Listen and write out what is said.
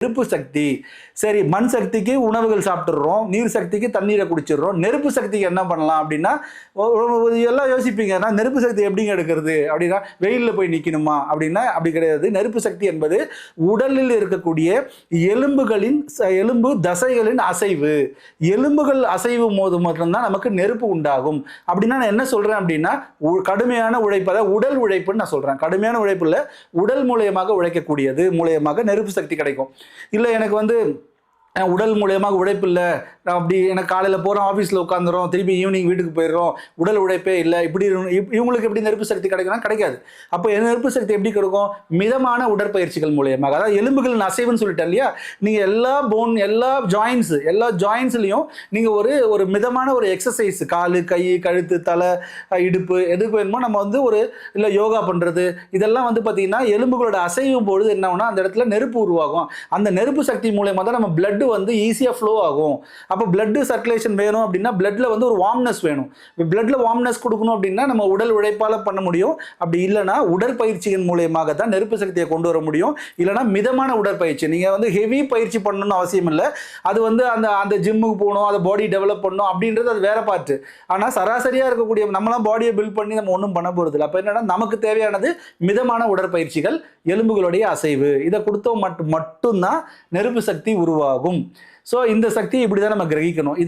நெருப்பு சக்தி. சரி மண் சக்திக்கு உணவுகள் சாப்பிட்டுடுறோம் நீர் சக்திக்கு தண்ணீரை குடிச்சிடுறோம் நெருப்பு சக்திக்கு என்ன பண்ணலாம் அப்படின்னா எல்லாம் யோசிப்பீங்க. நான் நெருப்பு சக்தி எப்படிங்க எடுக்கிறது? அப்படின்னா வெயிலில் போய் நிற்கணுமா அப்படின்னா அப்படி கிடையாது. நெருப்பு சக்தி என்பது உடலில் இருக்கக்கூடிய எலும்புகளின் ச- எலும்பு தசைகளின் அசைவு. எலும்புகள் அசைவு போது மட்டும்தான் நமக்கு நெருப்பு உண்டாகும். அப்படின்னா நான் என்ன சொல்றேன் அப்படின்னா உ- கடுமையான உழைப்பு அதாவது உடல் உழைப்புன்னு நான் சொல்றேன். கடுமையான உழைப்பில் உடல் மூலியமாக உழைக்கக்கூடியது மூலியமாக நெருப்பு சக்தி கிடைக்கும். இல்லை எனக்கு வந்து உடல் மூலியமாக உழைப்பு இல்லை. நான் அப்படி எனக்கு காலையில் போகிறோம் ஆஃபீஸில் உட்காந்துரும் திருப்பி ஈவினிங் வீட்டுக்கு போயிடுறோம் உடல் உழைப்பே இல்லை. இப்படி இப்- இவங்களுக்கு எப்படி நெருப்பு சக்தி கிடைக்கும்னா கிடைக்காது. அப்போ நெருப்பு சக்தி எப்படி கிடைக்கும்? மிதமான உடற்பயிற்சிகள் மூலியமாக. அதாவது எலும்புகள் அசைவுன்னு சொல்லிட்டேன் இல்லையா? நீங்கள் எல்லா போன் எல்லா ஜாயின்ஸ் எல்லா ஜாயின்ஸ்லையும் நீங்கள் ஒரு ஒரு மிதமான ஒரு எக்ஸசைஸ் கால் கை கழுத்து தலை இடுப்பு எதுக்கு வேணுமோ நம்ம வந்து ஒரு இல்லை யோகா பண்ணுறது இதெல்லாம் வந்து பார்த்தீங்கன்னா எலும்புகளோட அசைவும் பொழுது என்ன அந்த இடத்துல நெருப்பு உருவாகும். அந்த நெருப்பு சக்தி மூலயமா தான் நம்ம blood வந்து ஈஸியாக ஃப்ளோ ஆகும். அப்போ பிளட்டு சர்க்குலேஷன் வேணும் அப்படின்னா பிளட்டில் வந்து ஒரு வார்ம்னஸ் வேணும். பிளட்டில் வார்ம்னஸ் கொடுக்கணும் அப்படின்னா நம்ம உடல் உழைப்பால் பண்ண முடியும். அப்படி இல்லைன்னா உடற்பயிற்சியின் மூலியமாக தான் நெருப்பு சக்தியை கொண்டு வர முடியும். இல்லைன்னா மிதமான உடற்பயிற்சி. நீங்கள் வந்து ஹெவி பயிற்சி பண்ணணும்னு அவசியம் இல்லை. அது வந்து அந்த அந்த ஜிம்முக்கு போகணும் அதை பாடி டெவலப் பண்ணணும் அப்படின்றது அது வேற பார்ட்டு ஆனால் சராசரியாக இருக்கக்கூடிய நம்மளாம் பாடியை பில்ட் பண்ணி நம்ம ஒன்றும் பண்ண போகிறது இல்லை அப்போ என்னென்னா நமக்கு தேவையானது மிதமான உடற்பயிற்சிகள் எலும்புகளுடைய அசைவு. இதை கொடுத்தோம் மட்டும் மட்டும்தான் நெருப்பு சக்தி உருவாகும். ஸோ இந்த சக்தியை இப்படி தான் நம்ம கிரகிக்கணும். இதை